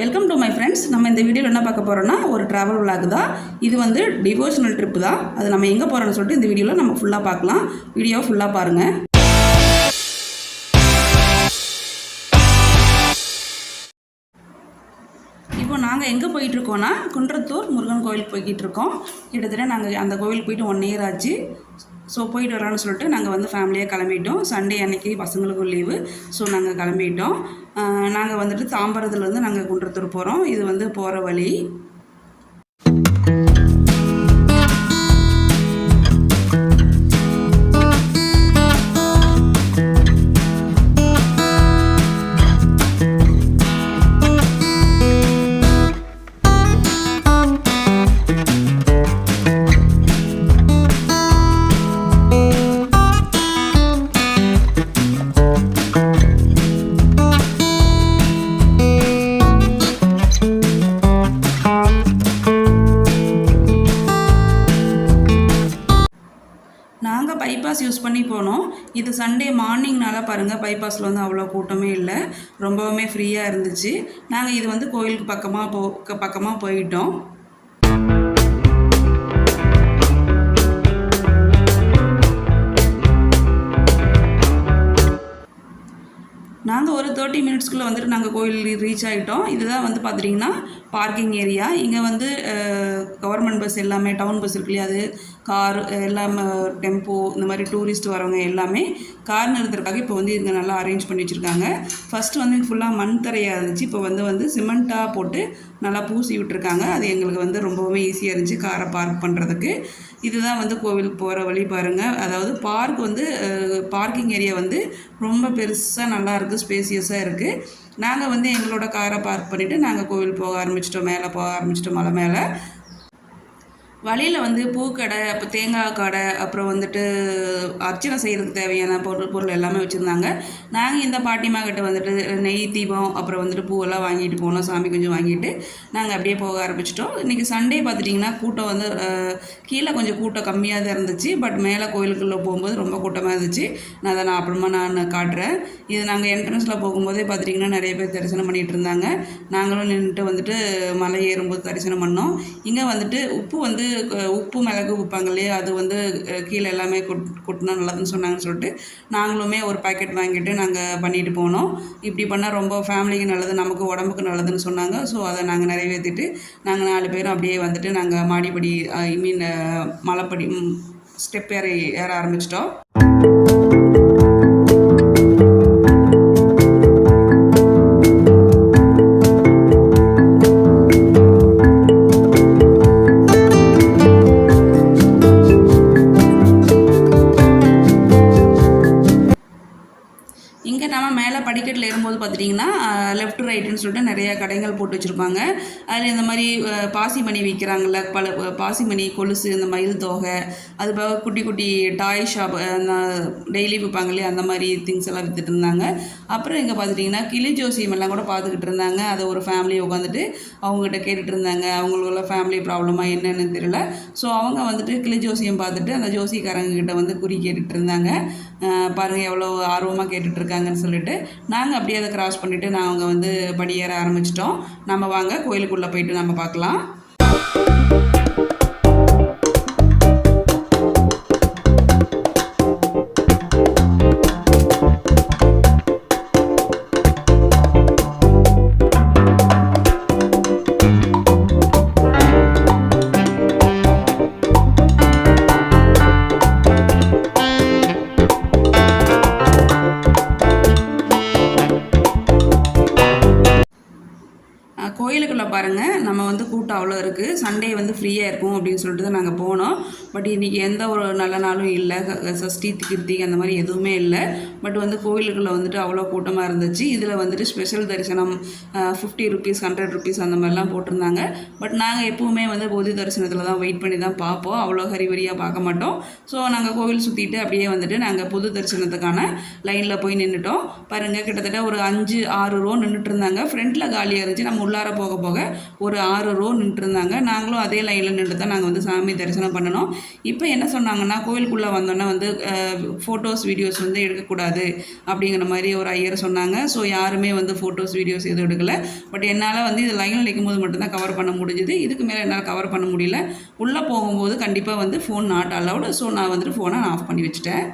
Welcome to my friends நம்ம இந்த வீடியோவில் என்ன பார்க்க போகிறோம்னா ஒரு ட்ராவல் விளாக் தான். இது வந்து டிவோஷனல் ட்ரிப்பு தான். அது நம்ம எங்கே போகிறோம்னு சொல்லிட்டு இந்த வீடியோவில் நம்ம ஃபுல்லாக பார்க்கலாம். வீடியோ ஃபுல்லாக பாருங்கள் இப்போ நாங்கள் எங்கே போயிட்டுருக்கோன்னா குன்றத்தூர் முருகன் கோயிலுக்கு போய்கிட்டு இருக்கோம் கிட்டத்தட்ட நாங்கள் அந்த கோவிலுக்கு போயிட்டு ஒன் இயர் ஆச்சு. ஸோ போயிட்டு வரலாம்னு சொல்லிட்டு நாங்கள் வந்து ஃபேமிலியாக கிளம்பிட்டோம். சண்டே அன்னைக்கு பசங்களுக்கும் லீவு ஸோ நாங்கள் கிளம்பிட்டோம். நாங்கள் வந்துட்டு தாம்பரத்துலேருந்து நாங்கள் குன்றத்தூர் போகிறோம் இது வந்து போகிற வழி. நாங்கள் பைபாஸ் யூஸ் பண்ணி போனோம். இது சண்டே மார்னிங்னால பாருங்கள் பைபாஸில் வந்து அவ்வளோ கூட்டமே இல்லை. ரொம்பவுமே ஃப்ரீயாக இருந்துச்சு. நாங்கள் இது வந்து கோயிலுக்கு பக்கமாக போ பக்கமாக போயிட்டோம். நாங்கள் ஒரு தேர்ட்டி மினிட்ஸ்க்குள்ளே வந்துட்டு நாங்கள் கோயில் ரீச் ஆகிட்டோம் இதுதான் வந்து பார்த்துட்டிங்கன்னா பார்க்கிங் ஏரியா இங்கே வந்து கவர்மெண்ட் பஸ் எல்லாமே டவுன் பஸ் இருக்கு இல்லையா அது கார் எல்லாமே டெம்போ இந்த மாதிரி டூரிஸ்ட் வரவங்க எல்லாமே கார் நிறுத்துறதுக்காக இப்போ வந்து இங்கே நல்லா அரேஞ்ச் பண்ணி வச்சுருக்காங்க. ஃபஸ்ட்டு வந்து ஃபுல்லாக மண் தரையாக இருந்துச்சு. இப்போ வந்து வந்து சிமெண்ட்டாக போட்டு நல்லா பூசி விட்டுருக்காங்க. அது எங்களுக்கு வந்து ரொம்பவுமே ஈஸியாக இருந்துச்சு காரை பார்க் பண்ணுறதுக்கு இதுதான் வந்து கோவிலுக்கு போகிற வழி பாருங்கள் அதாவது பார்க் வந்து பார்க்கிங் ஏரியா வந்து ரொம்ப பெருசாக நல்லா இருக்குது ஸ்பேசியஸாக இருக்குது நாங்கள் வந்து எங்களோட காரை பார்க் பண்ணிவிட்டு நாங்கள் கோவில் போக ஆரம்பிச்சிட்டோம். மேலே போக ஆரம்பிச்சிட்டோம் மலை மேலே. வழியில் வந்து பூக்கடை அப்போ தேங்காய் கடை அப்புறம் வந்துட்டு அர்ச்சனை செய்கிறதுக்கு தேவையான பொருள் பொருள் எல்லாமே வச்சுருந்தாங்க. நாங்கள் இந்த பாட்டிமா கிட்ட வந்துட்டு நெய் தீபம் அப்புறம் வந்துட்டு பூவெல்லாம் வாங்கிட்டு போனோம். சாமி கொஞ்சம் வாங்கிட்டு நாங்கள் அப்படியே போக ஆரம்பிச்சிட்டோம். இன்றைக்கி சண்டே பார்த்துட்டிங்கன்னா கூட்டம் வந்து கீழே கொஞ்சம் கூட்டம் கம்மியாக தான் இருந்துச்சு. பட் மேலே கோயிலுக்குள்ளே போகும்போது ரொம்ப கூட்டமாக இருந்துச்சு. நான் அதை நான் அப்புறமா நான் காட்டுறேன். இது நாங்கள் என்ட்ரன்ஸில் போகும்போதே பார்த்துட்டிங்கன்னா நிறைய பேர் தரிசனம் பண்ணிகிட்டு இருந்தாங்க. நாங்களும் நின்றுட்டு வந்துட்டு மலை ஏறும்போது தரிசனம் பண்ணோம். இங்கே வந்துட்டு உப்பு வந்து உப்பு மிளகு வைப்பாங்க இல்லையா? அது வந்து கீழே எல்லாமே கொட் கொட்டினா நல்லதுன்னு சொன்னாங்கன்னு சொல்லிட்டு நாங்களுமே ஒரு பாக்கெட் வாங்கிட்டு நாங்கள் பண்ணிட்டு போனோம். இப்படி பண்ணால் ரொம்ப ஃபேமிலிக்கு நல்லது நமக்கு உடம்புக்கு நல்லதுன்னு சொன்னாங்க. ஸோ அதை நாங்கள் நிறைவேற்றிட்டு நாங்கள் நாலு பேரும் அப்படியே வந்துட்டு நாங்கள் மாடிப்படி ஐ மீன் மலைப்படி ஸ்டெப் ஏற ஏற ஆரம்பிச்சிட்டோம். வந்து பார்த்துட்டிங்கன்னா லெஃப்ட் ரைட்டுன்னு சொல்லிட்டு நிறையா கடைகள் போட்டு வச்சுருப்பாங்க. அதில் இந்த மாதிரி பாசிமணி விற்கிறாங்கல்ல பல பாசிமணி கொலுசு இந்த மயில் தோகை அது போக குட்டி குட்டி டாய் ஷாப் டெய்லி விற்பாங்க இல்லையா அந்த மாதிரி திங்ஸ் எல்லாம் விற்றுட்டு இருந்தாங்க. அப்புறம் இங்கே பார்த்துட்டிங்கன்னா கிளி ஜோசியம் எல்லாம் கூட பார்த்துக்கிட்டு இருந்தாங்க. அதை ஒரு ஃபேமிலி உட்காந்துட்டு அவங்ககிட்ட கேட்டுட்டு இருந்தாங்க. அவங்களோட ஃபேமிலி ப்ராப்ளமாக என்னென்னு தெரியல. ஸோ அவங்க வந்துட்டு கிளி ஜோசியம் பார்த்துட்டு அந்த ஜோசிக்காரங்க கிட்ட வந்து குறி கேட்டுட்டு இருந்தாங்க. பாருங்கள் எவ்வளோ ஆர்வமாக கேட்டுட்ருக்காங்கன்னு சொல்லிட்டு. நாங்கள் அப்படியே அதை கிராஸ் பண்ணிவிட்டு நாங்கள் வந்து படியேற ஆரம்பிச்சிட்டோம். நம்ம வாங்க கோயிலுக்குள்ளே போயிட்டு நம்ம பார்க்கலாம். கோயிலுக்குள்ளே பாருங்கள் நம்ம வந்து கூட்டம் அவ்வளோ இருக்குது சண்டே வந்து ஃப்ரீயாக இருக்கும் அப்படின்னு சொல்லிட்டு தான் நாங்கள் போனோம். பட் இன்றைக்கி எந்த ஒரு நல்ல நாளும் இல்லை. சஷ்டி கிருத்திகை அந்த மாதிரி எதுவுமே இல்லை. பட் வந்து கோயிலுக்குள்ளே வந்துட்டு அவ்வளோ கூட்டமாக இருந்துச்சு. இதில் வந்துட்டு ஸ்பெஷல் தரிசனம் ஃபிஃப்டி ருபீஸ் ஹண்ட்ரட் ருபீஸ் அந்த மாதிரிலாம் போட்டிருந்தாங்க. பட் நாங்கள் எப்போவுமே வந்து பொது தரிசனத்தில் தான் வெயிட் பண்ணி தான் பார்ப்போம். அவ்வளோ ஹரிவரியாக பார்க்க மாட்டோம். ஸோ நாங்கள் கோவில் சுற்றிட்டு அப்படியே வந்துட்டு நாங்கள் பொது தரிசனத்துக்கான லைனில் போய் நின்றுட்டோம் பாருங்கள் கிட்டத்தட்ட ஒரு அஞ்சு ஆறு ரோ நின்றுட்டு இருந்தாங்க ஃப்ரண்ட்டில் காலியாக இருந்துச்சு. நம்ம உள்ளார உள்ளார போக போக ஒரு ஆறு ரோ நின்றுருந்தாங்க நாங்களும் அதே லைனில் நின்று தான் நாங்கள் வந்து சாமி தரிசனம் பண்ணணும். இப்போ என்ன சொன்னாங்கன்னா கோவிலுக்குள்ளே வந்தோன்னே வந்து ஃபோட்டோஸ் வீடியோஸ் வந்து எடுக்கக்கூடாது அப்படிங்கிற மாதிரி ஒரு ஐயர் சொன்னாங்க. ஸோ யாருமே வந்து ஃபோட்டோஸ் வீடியோஸ் எதுவும் எடுக்கலை. பட் என்னால் வந்து இது லைனில் நிற்கும்போது மட்டும்தான் கவர் பண்ண முடிஞ்சுது. இதுக்கு மேலே என்னால் கவர் பண்ண முடியல. உள்ளே போகும்போது கண்டிப்பாக வந்து ஃபோன் நாட் அலவுடு ஸோ நான் வந்துட்டு ஃபோனை நான் ஆஃப் பண்ணி வச்சுட்டேன்.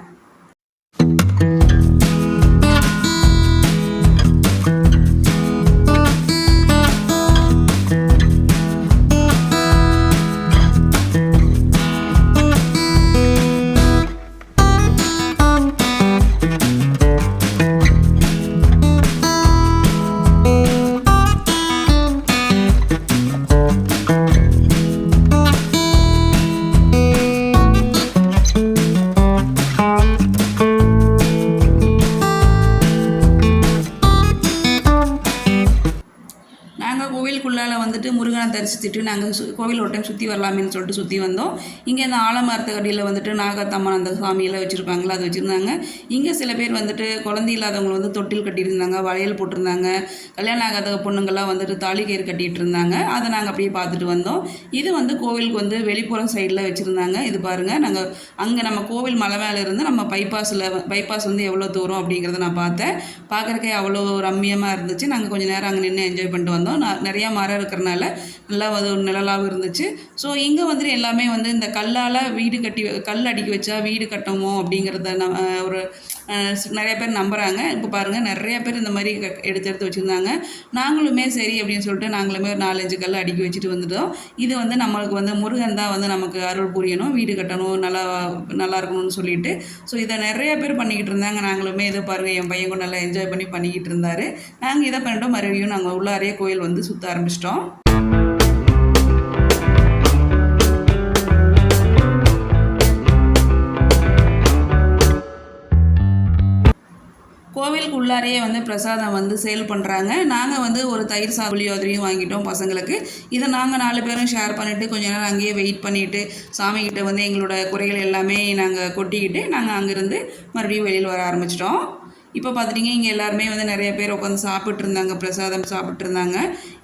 தரிசித்துட்டு நாங்கள் சு கோவில் ஒரு டைம் சுற்றி வரலாமேன்னு சொல்லிட்டு சுற்றி வந்தோம். இங்கே இந்த ஆலமரத்துக்கடியில் வந்துட்டு நாகத்தம்மன் அந்த சாமியெல்லாம் வச்சுருப்பாங்களா அது வச்சுருந்தாங்க. இங்கே சில பேர் வந்துட்டு குழந்தை இல்லாதவங்க வந்து தொட்டில் கட்டியிருந்தாங்க வளையல் போட்டிருந்தாங்க கல்யாணம் ஆகாத பொண்ணுங்கள்லாம் வந்துட்டு தாலி கயிறு கட்டிகிட்டு இருந்தாங்க அதை நாங்கள் அப்படியே பார்த்துட்டு வந்தோம். இது வந்து கோவிலுக்கு வந்து வெளிப்புறம் சைடில் வச்சுருந்தாங்க. இது பாருங்கள் நாங்கள் அங்கே நம்ம கோவில் மலை மேலே இருந்து நம்ம பைபாஸில் பைபாஸ் வந்து எவ்வளோ தூரம் அப்படிங்கிறத நான் பார்த்தேன். பார்க்குறக்கே அவ்வளோ ரம்மியமாக இருந்துச்சு. நாங்கள் கொஞ்சம் நேரம் அங்கே நின்று என்ஜாய் பண்ணிட்டு வந்தோம். நான் நிறையா மரம் இருக்கிறனால நல்லா அது ஒரு நிழலாகவும் இருந்துச்சு. ஸோ இங்கே வந்துட்டு எல்லாமே வந்து இந்த கல்லால் வீடு கட்டி கல் அடுக்கி வச்சா வீடு கட்டமோ அப்படிங்கிறத ந ஒரு நிறைய பேர் நம்புகிறாங்க இப்போ பாருங்கள் நிறைய பேர் இந்த மாதிரி க- எடுத்து எடுத்து வச்சுருந்தாங்க. நாங்களுமே சரி அப்படின்னு சொல்லிட்டு நாங்களுமே ஒரு நாலஞ்சு கல் அடுக்கி வச்சுட்டு வந்துட்டோம். இது வந்து நம்மளுக்கு வந்து முருகன் தான் வந்து நமக்கு அருள் புரியணும். வீடு கட்டணும் நல்லா நல்லா இருக்கணும்னு சொல்லிட்டு. ஸோ இதை நிறைய பேர் பண்ணிக்கிட்டு இருந்தாங்க. நாங்களுமே இதை பாருங்கள் என் பையன் கூட நல்லா என்ஜாய் பண்ணி பண்ணிக்கிட்டு இருந்தார். நாங்கள் இதை பண்ணிட்டோம். மறுபடியும் நாங்கள் உள்ளாரே கோயில் வந்து சுற்ற ஆரம்பிச்சிட்டோம். கோவிலுக்கு உள்ளாரையே வந்து பிரசாதம் வந்து சேல் பண்ணுறாங்க நாங்கள் வந்து ஒரு தயிர் சாதம் புளியோதரையும் வாங்கிட்டோம் பசங்களுக்கு. இதை நாங்கள் நாலு பேரும் ஷேர் பண்ணிவிட்டு கொஞ்ச நேரம் அங்கேயே வெயிட் பண்ணிவிட்டு சாமிக்கிட்ட வந்து எங்களோட குறைகள் எல்லாமே நாங்கள் கொட்டிக்கிட்டு நாங்கள் அங்கேருந்து மறுபடியும் வெளியில் வர ஆரம்பிச்சிட்டோம். இப்போ பார்த்துட்டிங்க இங்கே எல்லாருமே வந்து நிறைய பேர் உட்காந்து சாப்பிட்டு இருந்தாங்க பிரசாதம் சாப்பிட்டு இருந்தாங்க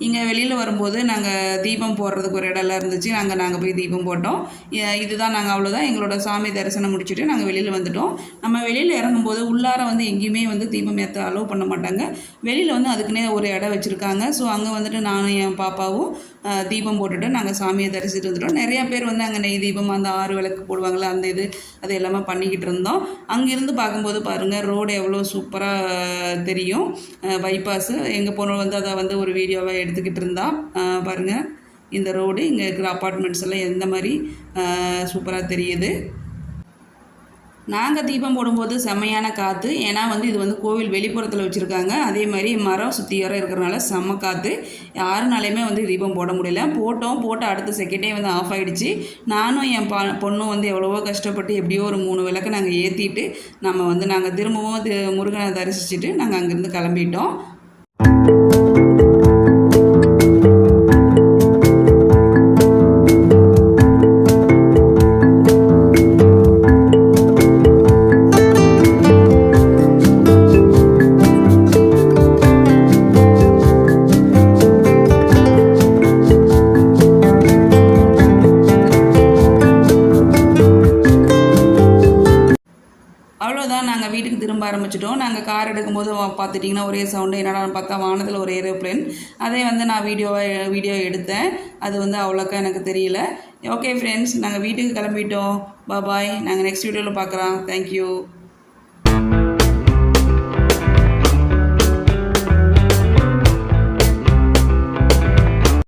இங்கே வெளியில் வரும்போது நாங்கள் தீபம் போடுறதுக்கு ஒரு இடம்லாம் இருந்துச்சு. நாங்கள் நாங்கள் போய் தீபம் போட்டோம். இதுதான் நாங்கள் அவ்வளோதான் எங்களோட சாமி தரிசனம் முடிச்சுட்டு நாங்கள் வெளியில் வந்துட்டோம். நம்ம வெளியில் இறங்கும்போது உள்ளார வந்து எங்கேயுமே வந்து தீபம் ஏற்ற அலோவ் பண்ண மாட்டாங்க. வெளியில் வந்து அதுக்குன்னே ஒரு இடம் வச்சுருக்காங்க. ஸோ அங்கே வந்துட்டு நானும் என் பாப்பாவும் தீபம் போட்டுட்டு நாங்கள் சாமியை தரிசிட்டு வந்துட்டோம். நிறையா பேர் வந்து அங்கே நெய் தீபம் அந்த ஆறு விளக்கு போடுவாங்களே அந்த இது அது எல்லாமே பண்ணிக்கிட்டு இருந்தோம். அங்கேருந்து பார்க்கும்போது பாருங்கள் ரோடு எவ்வளோ சூப்பராக தெரியும். பைபாஸு எங்கள் பொண்ணு வந்து அதை வந்து ஒரு வீடியோவாக எடுத்துக்கிட்டு இருந்தா. பாருங்கள் இந்த ரோடு இங்கே இருக்கிற அப்பார்ட்மெண்ட்ஸ் எல்லாம் எந்த மாதிரி சூப்பராக தெரியுது. நாங்கள் தீபம் போடும்போது செம்மையான காற்று ஏன்னா வந்து இது வந்து கோவில் வெளிப்புறத்தில் வச்சுருக்காங்க. அதே மாதிரி மரம் சுற்றி வர இருக்கிறனால செம்ம காற்று யாருனாலையுமே வந்து தீபம் போட முடியல. போட்டோம். போட்டு அடுத்த செகண்டே வந்து ஆஃப் ஆகிடுச்சு நானும் என் பா பொண்ணும் வந்து எவ்வளவோ கஷ்டப்பட்டு எப்படியோ ஒரு மூணு விளக்கு நாங்கள் ஏற்றிட்டு நம்ம வந்து நாங்கள் திரும்பவும் முருகனை தரிசிச்சுட்டு நாங்கள் அங்கேருந்து கிளம்பிட்டோம். ஆரம்பிச்சிட்டோம். நாங்கள் கார் எடுக்கும்போது பார்த்துட்டிங்கன்னா ஒரே சவுண்டு என்னடான்னு பார்த்தா வானத்தில் ஒரு ஏரோப்ளேன் அதே வந்து நான் வீடியோவாக வீடியோ எடுத்தேன். அது வந்து அவ்வளோக்கா எனக்கு தெரியல. ஓகே ஃப்ரெண்ட்ஸ் நாங்கள் வீட்டுக்கு கிளம்பிட்டோம். பாய் நாங்கள் நெக்ஸ்ட் வீடியோவில் பார்க்குறோம் தேங்க்யூ